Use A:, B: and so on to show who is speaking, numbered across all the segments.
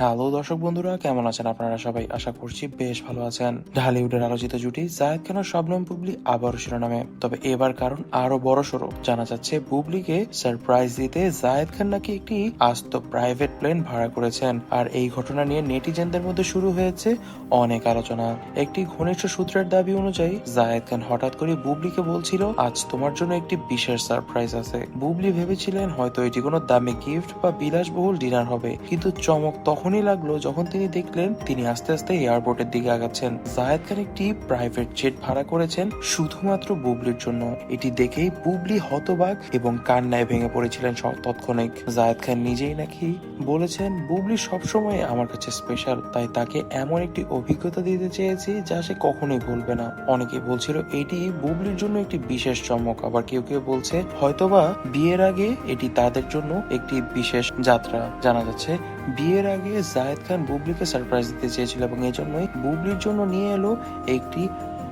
A: Hello দর্শক বন্ধুরা, কেমন আছেন আপনারা সবাই? আশা করছি বেশ ভালো আছেন। ঢালিউডের আলোচিত জুটি জায়েদ খান ও শবনম বুবলি আবারও শিরোনামে। তবে এবার কারণ আরও বড় সড়ো জানা যাচ্ছে, বুবলিকে সারপ্রাইজ দিতে জায়েদ খান নাকি একটি আস্ত প্রাইভেট প্লেন ভাড়া করেছেন। আর এই ঘটনা নিয়ে নেটিজেনদের মধ্যে শুরু হয়েছে অনেক আলোচনা। একটি ঘনিষ্ঠ সূত্রের দাবি অনুযায়ী, জায়েদ খান হঠাৎ করে বুবলিকে বলছিল, আজ তোমার জন্য একটি বিশেষ সারপ্রাইজ আছে। বুবলি ভেবেছিলেন, হয়তো এটি কোনো দামি গিফট বা বিলাসবহুল ডিনার হবে। কিন্তু চমক তখনই লাগল যখন তিনি দেখলেন তিনি আস্তে আস্তে এয়ারপোর্টের দিকে আগাচ্ছেন। জায়েদ খান একটি প্রাইভেট জেট ভাড়া করেছেন শুধুমাত্র বুবলির জন্য। এটি দেখেই বুবলি হতবাক এবং কান্নায় ভেঙে পড়েছিলেন তৎক্ষণিক জায়েদ খান নিজেই নাকি বলেছেন, বুবলি সবসময় আমার কাছে স্পেশাল তাই তাকে এমন একটি অভিজ্ঞতা দিতে চেয়েছি যা সে কখনোই ভুলবে না। অনেকে বলছিল, এটি বুবলির জন্য একটি বিশেষ চমক। আবার কেউ কেউ বলছে, হয়তোবা বিয়ের আগে এটি তাদের জন্য একটি বিশেষ যাত্রা। জানা যাচ্ছে বিয়ের আগে জায়েদ খান বুবলিকে সারপ্রাইজ দিতে চেয়েছিল এবং এই জন্যই বুবলির জন্য নিয়ে এলো একটি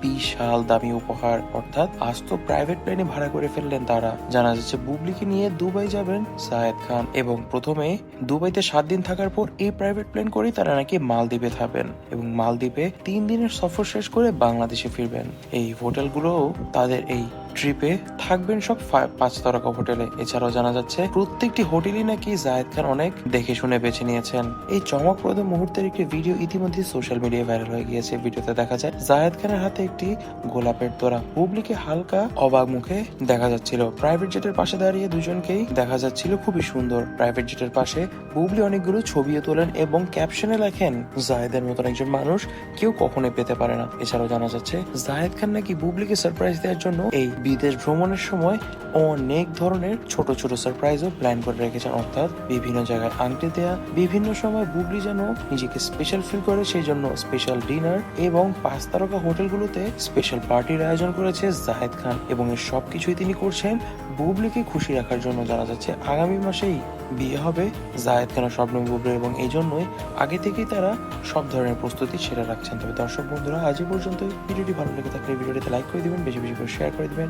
A: বিশাল দামি উপহার। অর্থাৎ আস্ত প্রাইভেট প্লেনে ভাড়া করে ফেললেন তারা। জানা যাচ্ছে বুবলিকে নিয়ে দুবাই যাবেন সায়েদ খান এবং প্রথমে দুবাইতে সাত দিন থাকার পর এই প্রাইভেট প্লেন করেই তারা নাকি মালদ্বীপে থাকবেন এবং মালদ্বীপে তিন দিনের সফর শেষ করে বাংলাদেশে ফিরবেন। এই হোটেলগুলোও তাদের এই ট্রিপে থাকবেন সব পাঁচ তারকা হোটেলে। এছাড়াও জানা যাচ্ছে, প্রত্যেকটি হোটেলই নাকি জায়েদ খান অনেক দেখে শুনে বেছে নিয়েছেন। এই চমকপ্রদ মুহূর্তের একটি ভিডিও ইতিমধ্যে সোশ্যাল মিডিয়ায় ভাইরাল হয়ে গিয়েছে। ভিডিওতে দেখা যায়, জায়েদ খানের হাতে একটি গোলাপের তোরা বুবলিকে হালকা অবাক মুখে দেখা যাচ্ছিল। প্রাইভেট জেটের পাশে দাঁড়িয়ে দুজনকেই দেখা যাচ্ছিল খুবই সুন্দর। প্রাইভেট জেটের পাশে বুবলি অনেকগুলো ছবিও তোলেন এবং ক্যাপশনে লেখেন, জায়েদের মতন একজন মানুষ কেউ কখনোই পেতে পারে না। এছাড়াও জানা যাচ্ছে, জায়েদ খান নাকি বুবলিকে সারপ্রাইজ দেওয়ার জন্য এই বিদেশ ভ্রমণের সময় অনেক ধরনের ছোট ছোট সারপ্রাইজও প্ল্যান করে রেখেছেন। অর্থাৎ বিভিন্ন জায়গায় আংটি দেয়া, বিভিন্ন সময় বুবলি যেন নিজেকে স্পেশাল ফিল করে, সেই জন্য স্পেশাল ডিনার এবং পাঁচ তারকা হোটেলগুলোতে স্পেশাল পার্টির আয়োজন করেছে জাহেদ খান এবং এর সব কিছুই তিনি করছেন বুবলিকে খুশি রাখার জন্য। জানা যাচ্ছে আগামী মাসেই বিয়ে হবে জায়েদ খানের স্বপ্ন বুবলি এবং এই জন্যই আগে থেকেই তারা সব ধরনের প্রস্তুতি সেরে রাখছেন। তবে দর্শক বন্ধুরা, আজ পর্যন্ত ভিডিওটি ভালো লেগে থাকলে ভিডিওটিতে লাইক করে দিবেন, বেশি বেশি করে শেয়ার করে দিবেন।